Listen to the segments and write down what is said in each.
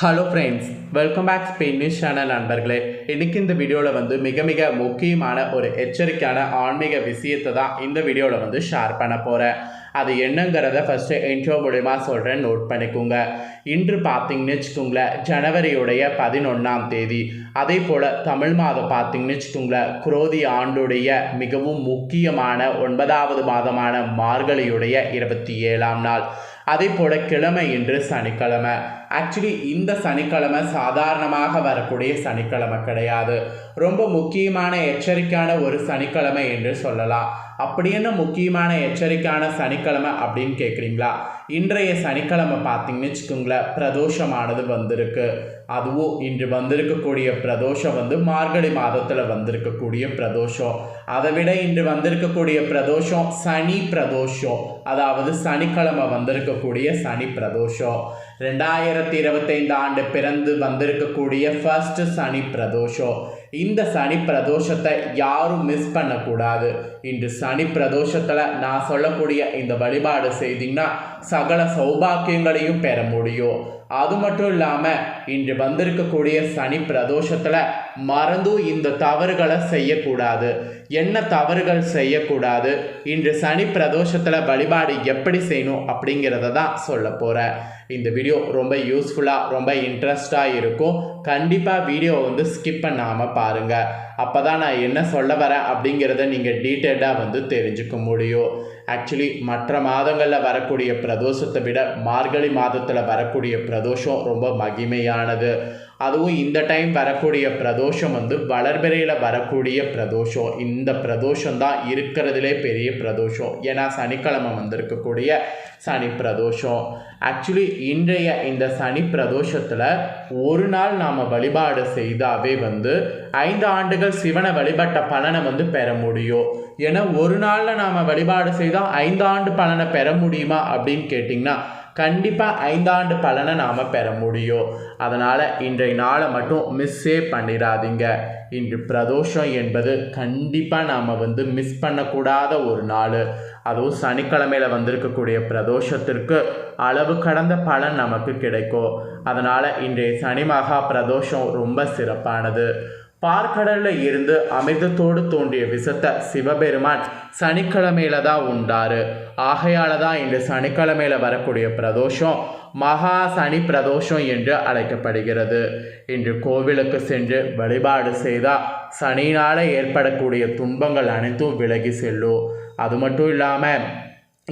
Hello friends welcome back Spain news channel நண்பர்களே. இன்றைக்கி இந்த வீடியோவில் வந்து மிக மிக முக்கியமான ஒரு எச்சரிக்கையான ஆன்மீக விஷயத்தை தான் இந்த வீடியோவில் வந்து ஷேர் பண்ண போகிறேன் அது என்னங்கிறத ஃபஸ்ட்டு இன்ட்ரோ மூலிமா சொல்கிறேன் நோட் பண்ணிக்கோங்க. இன்று பார்த்தீங்கன்னு வச்சுக்கோங்களேன் ஜனவரியுடைய பதினொன்றாம் தேதி. அதே போல் தமிழ் மாதம் பார்த்தீங்கன்னு வச்சுக்கோங்களேன் குரோதி ஆண்டுடைய மிகவும் முக்கியமான ஒன்பதாவது மாதமான மார்கழியுடைய இருபத்தி ஏழாம் நாள். அதே போல் கிழமை இன்று சனிக்கிழமை. ஆக்சுவலி இந்த சனிக்கிழமை சாதாரணமாக வரக்கூடிய சனிக்கிழமை கிடையாது. ரொம்ப முக்கியமான எச்சரிக்கையான ஒரு சனிக்கிழமை என்று சொல்லலாம். அப்படி என்ன முக்கியமான எச்சரிக்கையான சனிக்கிழமை அப்படின்னு கேட்குறீங்களா? இன்றைய சனிக்கிழமை பார்த்தீங்கன்னு வச்சுக்கோங்களேன் பிரதோஷமானது வந்திருக்கு. அதுவும் இன்று வந்திருக்கக்கூடிய பிரதோஷம் வந்து மார்கழி மாதத்தில் வந்திருக்கக்கூடிய பிரதோஷம். அதை விட இன்று வந்திருக்கக்கூடிய பிரதோஷம் சனி பிரதோஷம். அதாவது சனிக்கிழமை வந்திருக்கக்கூடிய சனி பிரதோஷம். ரெண்டாயிரத்தி இருபத்தைந்து ஆண்டு பிறந்து வந்திருக்கக்கூடிய ஃபர்ஸ்ட் சனி பிரதோஷம். இந்த சனி பிரதோஷத்தை யாரும் மிஸ் பண்ணக்கூடாது. இன்று சனி பிரதோஷத்தில் நான் சொல்லக்கூடிய இந்த வழிபாடு செய்தீங்கன்னா சகல சௌபாக்கியங்களையும் பெற முடியும். அது மட்டும் இல்லாமல் இன்று வந்திருக்கக்கூடிய சனி பிரதோஷத்தில் மறந்தும் இந்த தவறுகளை செய்யக்கூடாது. என்ன தவறுகள் செய்யக்கூடாது? இன்று சனி பிரதோஷத்தில் வழிபாடு எப்படி செய்யணும் அப்படிங்கிறத தான் சொல்ல போகிறேன் இந்த வீடியோ ரொம்ப யூஸ்ஃபுல்லாக ரொம்ப இன்ட்ரெஸ்டாக இருக்கும். கண்டிப்பாக வீடியோ வந்து ஸ்கிப் பண்ணாமல் பாருங்கள் அப்போ தான் நான் என்ன சொல்ல வரேன் அப்படிங்கிறத நீங்கள் டீட்டெயில்டாக வந்து தெரிஞ்சுக்க முடியும். ஆக்சுவலி மற்ற மாதங்களில் வரக்கூடிய பிரதோஷத்தை விட மார்கழி மாதத்தில் வரக்கூடிய பிரதோஷம் ரொம்ப மகிமையானது. அதுவும் இந்த டைம் வரக்கூடிய பிரதோஷம் வந்து வளர்பிறையில் வரக்கூடிய பிரதோஷம். இந்த பிரதோஷம் தான் இருக்கிறதுலே பெரிய பிரதோஷம். ஏன்னா சனிக்கிழமை வந்திருக்கக்கூடிய சனி பிரதோஷம். ஆக்சுவலி இன்றைய இந்த சனி பிரதோஷத்தில் ஒரு நாள் நாம் வழிபாடு செய்தாவே வந்து ஐந்து ஆண்டுகள் சிவனை வழிபட்ட பலனை வந்து பெற முடியும். ஏன்னா ஒரு நாளில் நாம் வழிபாடு செய்தால் ஐந்தாண்டு பலனை பெற முடியுமா அப்படின்னு கேட்டிங்கன்னா கண்டிப்பாக ஐந்தாண்டு பலனை நாம் பெற முடியும். அதனால் இன்றைய நாளை மட்டும் மிஸ்ஸே பண்ணிடாதீங்க. இன்று பிரதோஷம் என்பது கண்டிப்பாக நாம் வந்து மிஸ் பண்ணக்கூடாத ஒரு நாள். அதுவும் சனிக்கிழமையில் வந்திருக்கக்கூடிய பிரதோஷத்திற்கு அளவு கடந்த பலன் நமக்கு கிடைக்கும். அதனால் இன்றைய சனி மகா பிரதோஷம் ரொம்ப சிறப்பானது. பார்க்கடல்ல இருந்து அமிர்தத்தோடு தோன்றிய விஷத்தை சிவபெருமான் சனிக்கிழமையில தான் உண்டாரு. ஆகையால தான் இன்று சனிக்கிழமையில வரக்கூடிய பிரதோஷம் மகா சனி பிரதோஷம் என்று அழைக்கப்படுகிறது. இன்று கோவிலுக்கு சென்று வழிபாடு செய்தால் சனியினால் ஏற்படக்கூடிய துன்பங்கள் அனைத்தும் விலகி செல்லும். அது மட்டும் இல்லாமல்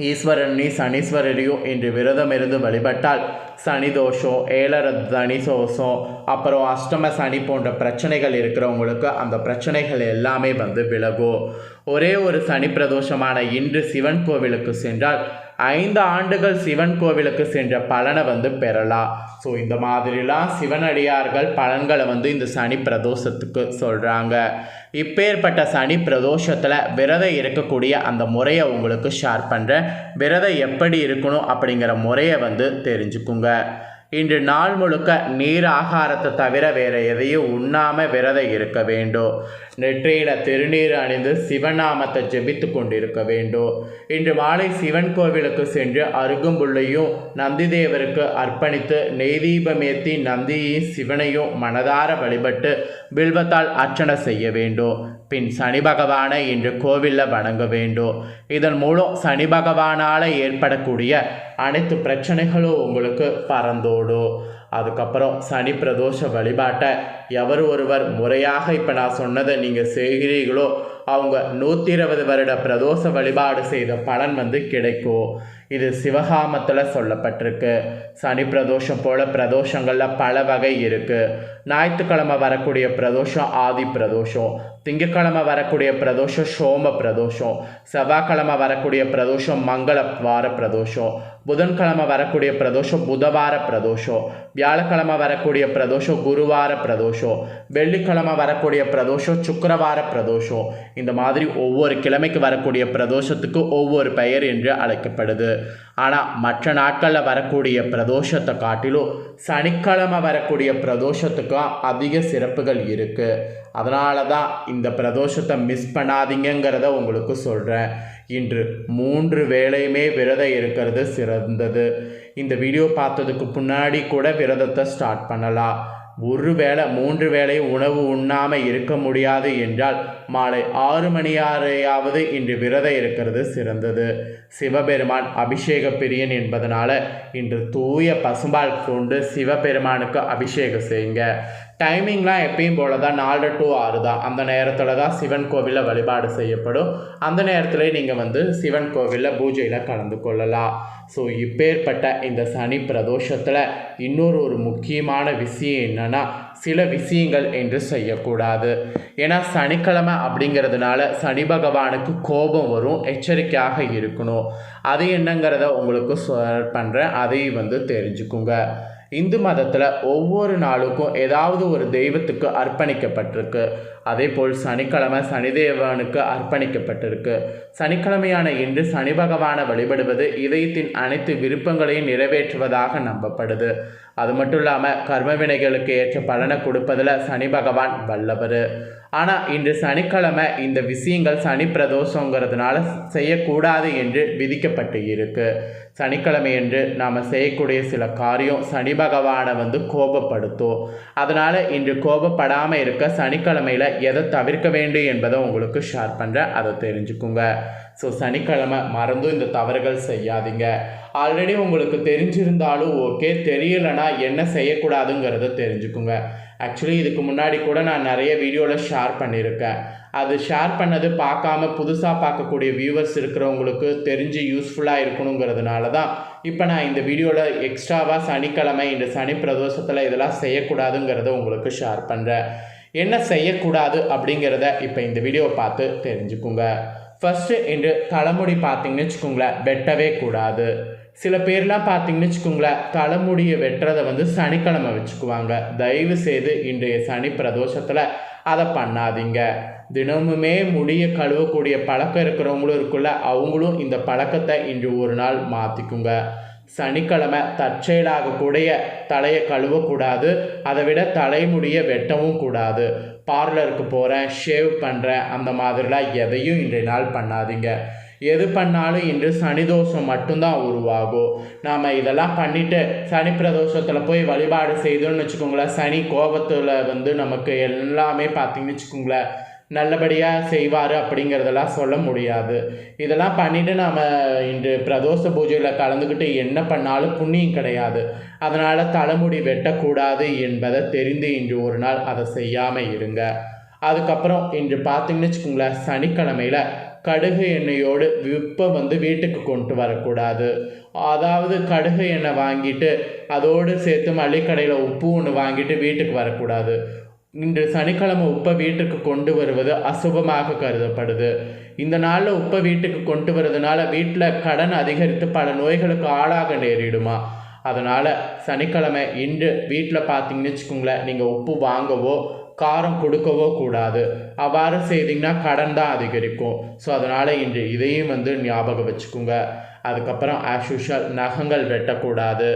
ஈஸ்வரனே சனீஸ்வரரையும் இன்று விரதம் இருந்து வழிபட்டால் சனி தோஷம் ஏழர தனி தோஷம் அப்புறம் அஷ்டம சனி போன்ற பிரச்சனைகள் இருக்கிறவங்களுக்கு அந்த பிரச்சனைகள் எல்லாமே வந்து விலகும். ஒரே ஒரு சனி பிரதோஷமான இன்று சிவன் கோவிலுக்கு சென்றால் ஐந்து ஆண்டுகள் சிவன் கோவிலுக்கு சென்ற பலனை வந்து பெறலாம் ஸோ இந்த மாதிரிலாம் சிவனடியார்கள் பலன்களை வந்து இந்த சனி பிரதோஷத்துக்கு சொல்கிறாங்க இப்பேற்பட்ட சனி பிரதோஷத்தில் விரதம் இருக்கக்கூடிய அந்த முறையை உங்களுக்கு ஷேர் பண்ணுறேன் விரதம் எப்படி இருக்கணும் அப்படிங்கிற முறையை வந்து தெரிஞ்சுக்குங்க. இன்று நாள் முழுக்க நீர் ஆகாரத்தை தவிர வேறு எதையும் உண்ணாமல் விரதம் இருக்க வேண்டும். நெற்றியில் திருநீர் அணிந்து சிவநாமத்தை ஜெபித்து கொண்டிருக்க வேண்டும். இன்று மாலை சிவன் கோவிலுக்கு சென்று அருகும்புள்ளையும் நந்திதேவருக்கு அர்ப்பணித்து நெய்தீபமேத்தி நந்தியையும் சிவனையும் மனதார வழிபட்டு வில்வத்தால் அர்ச்சனை செய்ய வேண்டும். பின் சனி பகவானை இன்று கோவிலில் வணங்க வேண்டும். இதன் மூலம் சனி பகவானால் ஏற்படக்கூடிய அனைத்து பிரச்சனைகளும் உங்களுக்கு பறந்தோடும். அதுக்கப்புறம் சனி பிரதோஷ வழிபாட்டை எவர் ஒருவர் முறையாக இப்போ நான் சொன்னதை நீங்கள் செய்கிறீர்களோ அவங்க நூற்றி இருபது வருட பிரதோஷ வழிபாடு செய்த பலன் வந்து கிடைக்கும். இது சிவகாமத்தில் சொல்லப்பட்டிருக்கு. சனி பிரதோஷம் போல் பிரதோஷங்களில் பல வகை இருக்குது ஞாயிற்றுக்கிழமை வரக்கூடிய பிரதோஷம் ஆதி பிரதோஷம். திங்கக்கிழமை வரக்கூடிய பிரதோஷம் சோம பிரதோஷம். செவ்வாய்க்கிழமை வரக்கூடிய பிரதோஷம் மங்கள வார பிரதோஷம். புதன்கிழமை வரக்கூடிய பிரதோஷம் புதவார பிரதோஷம். வியாழக்கிழமை வரக்கூடிய பிரதோஷம் குருவார பிரதோஷம். வெள்ளிக்கிழமை வரக்கூடிய பிரதோஷம் சுக்கரவார பிரதோஷம். இந்த மாதிரி ஒவ்வொரு கிழமைக்கு வரக்கூடிய பிரதோஷத்துக்கு ஒவ்வொரு பெயர் என்று அழைக்கப்படுது. ஆனால் மற்ற நாட்களில் வரக்கூடிய பிரதோஷத்தை காட்டிலும் சனிக்கிழமை வரக்கூடிய பிரதோஷத்துக்கும் அதிக சிறப்புகள் இருக்குது அதனால தான் இந்த பிரதோஷத்தை மிஸ் பண்ணாதீங்கிறத உங்களுக்கு சொல்கிறேன் இன்று மூன்று வேளையுமே விரதம் இருக்கிறது சிறந்தது. இந்த வீடியோ பார்த்ததுக்கு முன்னாடி கூட விரதத்தை ஸ்டார்ட் பண்ணலாம். ஒரு வேளை மூன்று வேளை உணவு உண்ணாமல் இருக்க முடியாது என்றால் மாலை ஆறு மணியாரையாவது இன்று விரதம் இருக்கிறது சிறந்தது. சிவபெருமான் அபிஷேக பிரியன் என்பதனால இன்று தூய பசும்பால் கொண்டு சிவபெருமானுக்கு அபிஷேகம் செய்யுங்க. டைமிங்லாம் எப்பயும் போல தான் நாலு டு ஆறு தான். அந்த நேரத்தில் தான் சிவன் கோவிலில் வழிபாடு செய்யப்படும். அந்த நேரத்தில் நீங்கள் வந்து சிவன் கோவிலில் பூஜையில் கலந்து கொள்ளலாம். ஸோ இப்பேற்பட்ட இந்த சனி பிரதோஷத்தில் இன்னொரு ஒரு முக்கியமான விஷயம் என்னென்னா சில விஷயங்கள் என்று செய்யக்கூடாது. ஏன்னா சனிக்கிழமை அப்படிங்கிறதுனால சனி பகவானுக்கு கோபம் வரும் எச்சரிக்கையாக இருக்கணும். அது என்னங்கிறத உங்களுக்கு ஷேர் பண்ணுறேன் அதையும் வந்து தெரிஞ்சுக்குங்க. இந்து மதத்தில் ஒவ்வொரு நாளுக்கும் ஏதாவது ஒரு தெய்வத்துக்கு அர்ப்பணிக்கப்பட்டிருக்கு. அதே போல் சனிக்கிழமை சனிதேவனுக்கு அர்ப்பணிக்கப்பட்டிருக்கு. சனிக்கிழமையான இன்று சனி பகவானை வழிபடுவது இதயத்தின் அனைத்து விருப்பங்களையும் நிறைவேற்றுவதாக நம்பப்படுது. அது மட்டும் இல்லாமல் கர்ம வினைகளுக்கு ஏற்ற பலனை கொடுப்பதில் சனி பகவான் வல்லவர். ஆனால் இன்று சனிக்கிழமை இந்த விஷயங்கள் சனி பிரதோஷங்கிறதுனால செய்யக்கூடாது என்று விதிக்கப்பட்டு இருக்கு. சனிக்கிழமை என்று நாம் செய்யக்கூடிய சில காரியம் சனி பகவானை வந்து கோபப்படுத்தும். அதனால் இன்று கோபப்படாமல் இருக்க சனிக்கிழமையில் எதை தவிர்க்க வேண்டும் என்பதை உங்களுக்கு ஷேர் பண்ணுறேன் அதை தெரிஞ்சுக்குங்க. ஸோ சனிக்கிழமை மறந்தும் இந்த தவறுகள் செய்யாதீங்க. ஆல்ரெடி உங்களுக்கு தெரிஞ்சிருந்தாலும் ஓகே தெரியலனா என்ன செய்யக்கூடாதுங்கிறத தெரிஞ்சுக்குங்க. ஆக்சுவலி இதுக்கு முன்னாடி கூட நான் நிறைய வீடியோவில் ஷேர் பண்ணியிருக்கேன். அது ஷேர் பண்ணது பார்க்காம புதுசாக பார்க்கக்கூடிய வியூவர்ஸ் இருக்கிறவங்களுக்கு தெரிஞ்சு யூஸ்ஃபுல்லாக இருக்கணுங்கிறதுனால தான் இப்போ நான் இந்த வீடியோவில் எக்ஸ்ட்ராவாக சனிக்கிழமை இந்த சனி பிரதோஷத்தில் இதெல்லாம் செய்யக்கூடாதுங்கிறத உங்களுக்கு ஷேர் பண்ணுறேன் என்ன செய்யக்கூடாது அப்படிங்கிறத இப்போ இந்த வீடியோவை பார்த்து தெரிஞ்சுக்குங்க. ஃபஸ்ட்டு இன்று தலைமுடி பார்த்தீங்கன்னு வச்சுக்கோங்களேன் வெட்டவே கூடாது. சில பேர்லாம் பார்த்தீங்கன்னு வச்சுக்கோங்களேன் தலைமுடியை வெட்டுறதை வந்து சனிக்கிழமை வச்சுக்குவாங்க. தயவு செய்து இன்றைய சனி பிரதோஷத்தில் அதை பண்ணாதீங்க. தினமுமே முடியை கழுவக்கூடிய பழக்கம் இருக்கிறவங்களும் இருக்குல்ல அவங்களும் இந்த பழக்கத்தை இன்று ஒரு நாள் மாற்றிக்குங்க சனிக்கிழமை தற்செயலாகக்கூடிய தலையை கழுவக்கூடாது அதை விட தலைமுடியை வெட்டவும் கூடாது. பார்லருக்கு போகிறேன் ஷேவ் பண்ணுறேன் அந்த மாதிரிலாம் எதையும் இன்றைய நாள் பண்ணாதீங்க. எது பண்ணாலும் இன்று சனி தோஷம் மட்டும்தான் உருவாகும். நாம் இதெல்லாம் பண்ணிவிட்டு சனி பிரதோஷத்தில் போய் வழிபாடு செய்தோம்னு வச்சுக்கோங்களேன். சனி கோபத்தில் வந்து நமக்கு எல்லாமே பார்த்தீங்கன்னு வச்சுக்கோங்களேன். நல்லபடியாக செய்வார் அப்படிங்கிறதெல்லாம் சொல்ல முடியாது. இதெல்லாம் பண்ணிவிட்டு நாம் இன்று பிரதோஷ பூஜையில் கலந்துக்கிட்டு என்ன பண்ணாலும் புண்ணியம் கிடையாது. அதனால் தலைமுடி வெட்டக்கூடாது என்பதை தெரிந்து இன்று ஒரு நாள் அதை செய்யாமல் இருங்க. அதுக்கப்புறம் இன்று பார்த்தீங்கன்னு வச்சுக்கோங்களேன். சனிக்கிழமையில் கடுகு எண்ணெயோடு விப்பை வந்து வீட்டுக்கு கொண்டு வரக்கூடாது. அதாவது கடுகு எண்ணெய் வாங்கிட்டு அதோடு சேர்த்து மளிகடையில் உப்பு ஒன்று வாங்கிட்டு வீட்டுக்கு வரக்கூடாது. இன்று சனிக்கிழமை உப்பை வீட்டுக்கு கொண்டு வருவது அசுபமாக கருதப்படுது. இந்த நாளில் உப்பை வீட்டுக்கு கொண்டு வரதுனால வீட்டில் கடன் அதிகரித்து பல நோய்களுக்கு ஆளாக நேரிடுமா? அதனால் சனிக்கிழமை இன்று வீட்டில் பார்த்தீங்கன்னு வச்சுக்கோங்களேன் நீங்கள் உப்பு வாங்கவோ காரம் கொடுக்கவோ கூடாது. அவ்வாறு செய்தீங்கன்னா கடன் தான் அதிகரிக்கும். ஸோ அதனால் இன்று இதையும் வந்து ஞாபகம் வச்சுக்கோங்க. அதுக்கப்புறம் ஆஸ் யூஷுவல் நகங்கள் வெட்டக்கூடாது.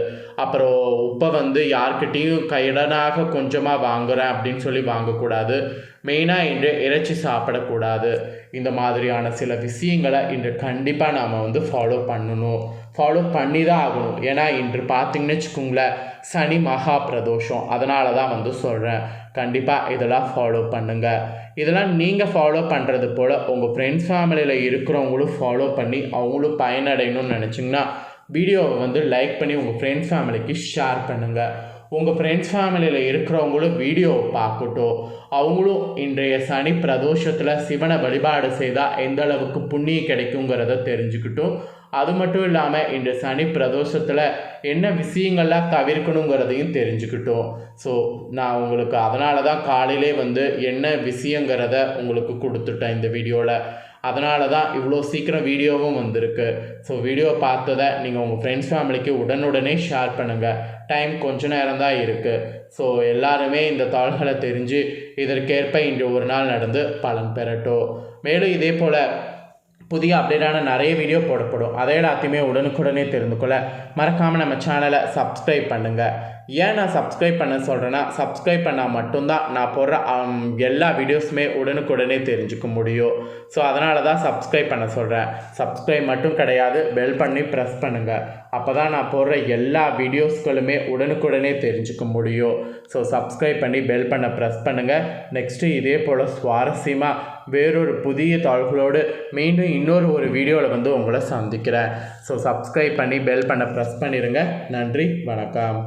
அப்புறம் உப்பை வந்து யார்கிட்டேயும் கைடனாக கொஞ்சமாக வாங்குகிறேன் அப்படின்னு சொல்லி வாங்கக்கூடாது. மெயினாக இன்று இறைச்சி சாப்பிடக்கூடாது. இந்த மாதிரியான சில விஷயங்களை இன்று கண்டிப்பாக நாம் வந்து ஃபாலோ பண்ணணும். ஃபாலோ பண்ணி தான் ஆகணும். ஏன்னா இன்று பார்த்தீங்கன்னு வச்சுக்கோங்களேன் சனி மகா பிரதோஷம். அதனால தான் வந்து சொல்கிறேன் கண்டிப்பாக இதெல்லாம் ஃபாலோ பண்ணுங்கள் இதெல்லாம் நீங்கள் ஃபாலோ பண்ணுறது போல் உங்கள் ஃப்ரெண்ட்ஸ் ஃபேமிலியில் இருக்கிறவங்களும் ஃபாலோ பண்ணி அவங்களும் பயனடையணும்னு நினச்சிங்கன்னா வீடியோவை வந்து லைக் பண்ணி உங்கள் ஃப்ரெண்ட்ஸ் ஃபேமிலிக்கு ஷேர் பண்ணுங்கள் உங்கள் ஃப்ரெண்ட்ஸ் ஃபேமிலியில் இருக்கிறவங்களும் வீடியோ பார்க்கட்டும். அவங்களும் இன்றைய சனி பிரதோஷத்தில் சிவனை வழிபாடு செய்தால் எந்த அளவுக்கு புண்ணியம் கிடைக்குங்கிறத தெரிஞ்சுக்கிட்டும். அது மட்டும் இல்லாமல் இந்த சனி பிரதோஷத்தில் என்ன விஷயங்கள்லாம் தவிர்க்கணுங்கிறதையும் தெரிஞ்சுக்கிட்டோம். ஸோ நான் உங்களுக்கு அதனால தான் காலையிலே வந்து என்ன விஷயங்கிறத உங்களுக்கு கொடுத்துட்டேன் இந்த வீடியோவில் அதனால தான் இவ்வளோ சீக்கிரம் வீடியோவும் வந்திருக்கு. ஸோ வீடியோ பார்த்ததை நீங்கள் உங்கள் ஃப்ரெண்ட்ஸ் ஃபேமிலிக்கு உடனுடனே ஷேர் பண்ணுங்கள் டைம் கொஞ்ச நேரம் தான் இருக்குது ஸோ எல்லாருமே இந்த தாள்களை தெரிஞ்சு இதற்கேற்ப இன்று ஒரு நாள் நடந்து பலன் பெறட்டும். மேலும் இதே போல் புதிய அப்டேட்டான நிறைய வீடியோ போடப்படும். அதை எல்லாத்தையுமே உடனுக்குடனே தெரிந்து கொள்ள மறக்காமல் நம்ம சேனலை சப்ஸ்கிரைப் பண்ணுங்கள் ஏன் நான் சப்ஸ்கிரைப் பண்ண சொல்கிறேன்னா சப்ஸ்கிரைப் பண்ணால் மட்டும்தான் நான் போடுற um, எல்லா வீடியோஸுமே உடனுக்குடனே தெரிஞ்சுக்க முடியும். ஸோ அதனால தான் சப்ஸ்கிரைப் பண்ண சொல்கிறேன் சப்ஸ்கிரைப் மட்டும் கிடையாது பெல் பண்ணி ப்ரெஸ் பண்ணுங்கள் அப்போ தான் நான் போடுற எல்லா வீடியோஸ்களுமே உடனுக்குடனே தெரிஞ்சுக்க முடியும். ஸோ சப்ஸ்கிரைப் பண்ணி பெல் பண்ண ப்ரெஸ் பண்ணுங்கள் நெக்ஸ்ட்டு இதே போல் சுவாரஸ்யமாக வேறொரு புதிய தாள்களோடு மீண்டும் இன்னொரு ஒரு வீடியோவில் வந்து உங்களை சந்திக்கிறேன். ஸோ சப்ஸ்கிரைப் பண்ணி பெல் பண்ண ப்ரெஸ் பண்ணிடுங்க நன்றி வணக்கம்.